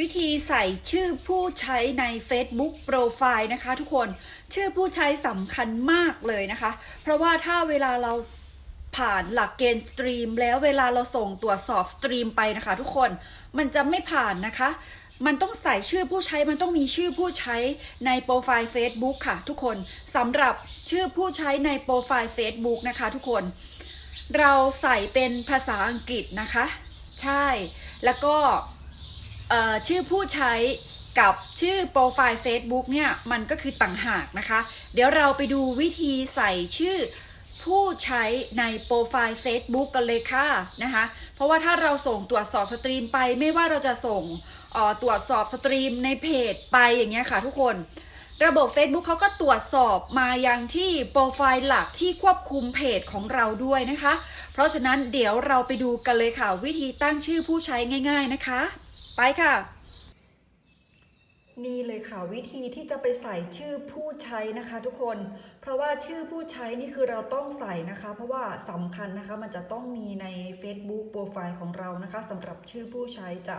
วิธีใส่ชื่อผู้ใช้ใน Facebook โปรไฟล์นะคะทุกคนชื่อผู้ใช้สำคัญมากเลยนะคะ เพราะว่าถ้าเวลาเราผ่านหลักเกณฑ์สตรีม แล้วเวลาเราส่งตรวจสอบสตรีมไปนะคะ ทุกคนมันจะไม่ผ่านนะคะ มันต้องใส่ชื่อผู้ใช้มันต้องมีชื่อผู้ใช้ในโปรไฟล์ Facebook ค่ะ ทุกคนสำหรับชื่อผู้ใช้ในโปรไฟล์ Facebook นะคะ ทุกคน เราใส่เป็นภาษาอังกฤษนะคะ ใช่แล้วก็ ชื่อผู้ใช้กับชื่อโปรไฟล์ Facebook เนี่ยมันก็คือต่างหากนะคะ เดี๋ยวเราไปดูวิธีใส่ชื่อผู้ใช้ในโปรไฟล์ Facebook กันเลยค่ะนะคะ เพราะว่าถ้าเราส่งตรวจสอบสตรีมไปไม่ว่าเราจะส่งตรวจสอบสตรีมในเพจไปอย่างเงี้ยค่ะทุกคน ระบบ Facebook เขาก็ตรวจสอบมายังที่โปรไฟล์หลักที่ควบคุมเพจของเราด้วยนะคะ เพราะฉะนั้นเดี๋ยวเราไปดูกันเลยค่ะ วิธีตั้งชื่อผู้ใช้ง่าย ๆนะคะ ไปค่ะ นี่เลยค่ะวิธีที่จะไปใส่ชื่อผู้ใช้นะคะ ทุกคน เพราะว่าชื่อผู้ใช้นี่คือเราต้องใส่นะคะ เพราะว่าสำคัญนะคะมันจะต้องมีใน Facebook โปรไฟล์ของเรานะคะสำหรับชื่อผู้ใช้จะ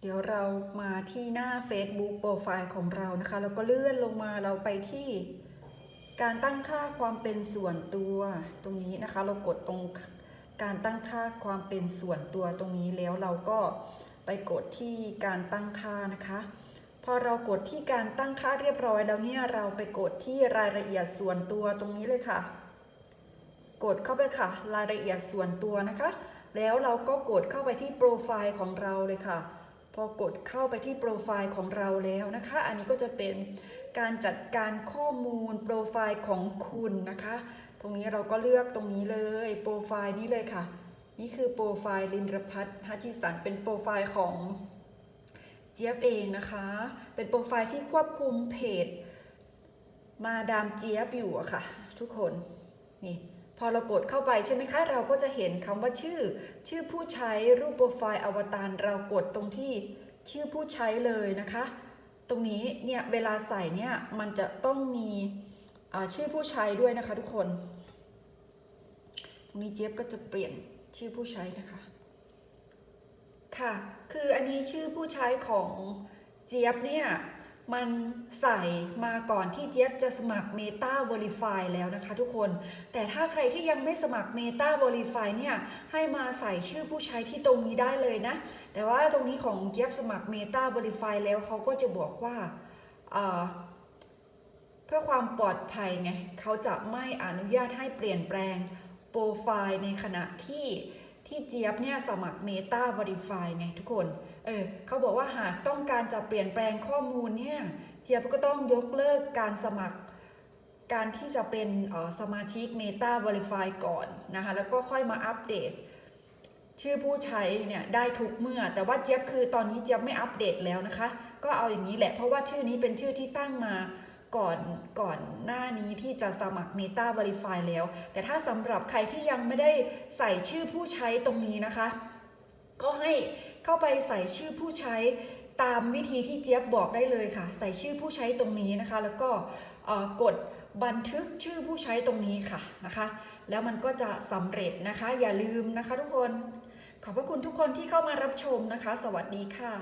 เดี๋ยวเรามาที่หน้า Facebook โปรไฟล์ของเรานะคะ แล้วก็เลื่อนลงมาเราไปที่การตั้งค่าความเป็นส่วนตัวตรงนี้นะคะ เรากดตรง การตั้งค่าความเป็นส่วนตัวตรงนี้แล้วเราก็ไปกดที่การตั้งค่านะคะ พอเรากดที่การตั้งค่าเรียบร้อยแล้วเนี่ยเราไปกดที่รายละเอียดส่วนตัวตรงนี้เลยค่ะ กดเข้าไปค่ะ รายละเอียดส่วนตัวนะคะ แล้วเราก็กดเข้าไปที่โปรไฟล์ของเราเลยค่ะพอกดเข้าไปที่โปรไฟล์ของเราแล้วนะคะ อันนี้ก็จะเป็นการจัดการข้อมูลโปรไฟล์ของคุณนะคะ ตรงนี้เราก็เลือกตรงนี้เลยโปรไฟล์นี้เลยค่ะ นี่คือโปรไฟล์ลินรพัฒน์ฮัจิสันเป็นโปรไฟล์ของเจี๊ยบเองนะคะ เป็นโปรไฟล์ที่ควบคุมเพจมาดามเจี๊ยบอยู่อะค่ะ ทุกคนนี่พอเรากดเข้าไปใช่ไหมคะ เราก็จะเห็นคำว่าชื่อ ชื่อผู้ใช้รูปโปรไฟล์อวตารเรากดตรงที่ชื่อผู้ใช้เลยนะคะ ตรงนี้เนี่ยเวลาใส่เนี่ยมันจะต้องมี ชื่อผู้ใช้ด้วยนะคะทุกคน ตรงนี้เจี๊ยบก็จะเปลี่ยนชื่อผู้ใช้นะคะ ค่ะ คืออันนี้ชื่อผู้ใช้ของเจี๊ยบเนี่ยมันใส่มาก่อนที่เจี๊ยบจะสมัคร Meta Verify แล้วนะคะทุกคน แต่ถ้าใครที่ยังไม่สมัคร Meta Verify เนี่ย ให้มาใส่ชื่อผู้ใช้ที่ตรงนี้ได้เลยนะ แต่ว่าตรงนี้ของเจี๊ยบสมัคร Meta Verify แล้วเขาก็จะบอกว่าอ่อเพื่อความปลอดภัยไงเขาจะไม่อนุญาตให้เปลี่ยนแปลงโปรไฟล์ในขณะที่ที่เจี๊ยบเนี่ยสมัคร Meta Verify ไงทุกคน เออเขาบอกว่าหากต้องการจะเปลี่ยนแปลงข้อมูลเนี่ย เจี๊ยบก็ต้องยกเลิกการสมัคร การที่จะเป็นออสมาชิก Meta Verify ก่อนนะคะ แล้วก็ค่อยมาอัปเดต ชื่อผู้ใช้เนี่ยได้ทุกเมื่อ แต่ว่าเจี๊ยบคือตอนนี้เจี๊ยบไม่อัปเดตแล้วนะคะ ก็เอาอย่างนี้แหละ เพราะว่าชื่อนี้เป็นชื่อที่ตั้งมา ก่อนก่อนหน้านี้ที่จะสมัคร Meta Verify แล้ว แต่ถ้าสำหรับใครที่ยังไม่ได้ใส่ชื่อผู้ใช้ตรงนี้นะคะ ก็ให้เข้าไปใส่ชื่อผู้ใช้ตามวิธีที่เจี๊ยบบอกได้เลยค่ะ ใส่ชื่อผู้ใช้ตรงนี้นะคะ แล้วก็กดบันทึกชื่อผู้ใช้ตรงนี้ค่ะนะคะ แล้วมันก็จะสำเร็จนะคะ อย่าลืมนะคะทุกคน ขอบพระคุณทุกคนที่เข้ามารับชมนะคะ สวัสดีค่ะ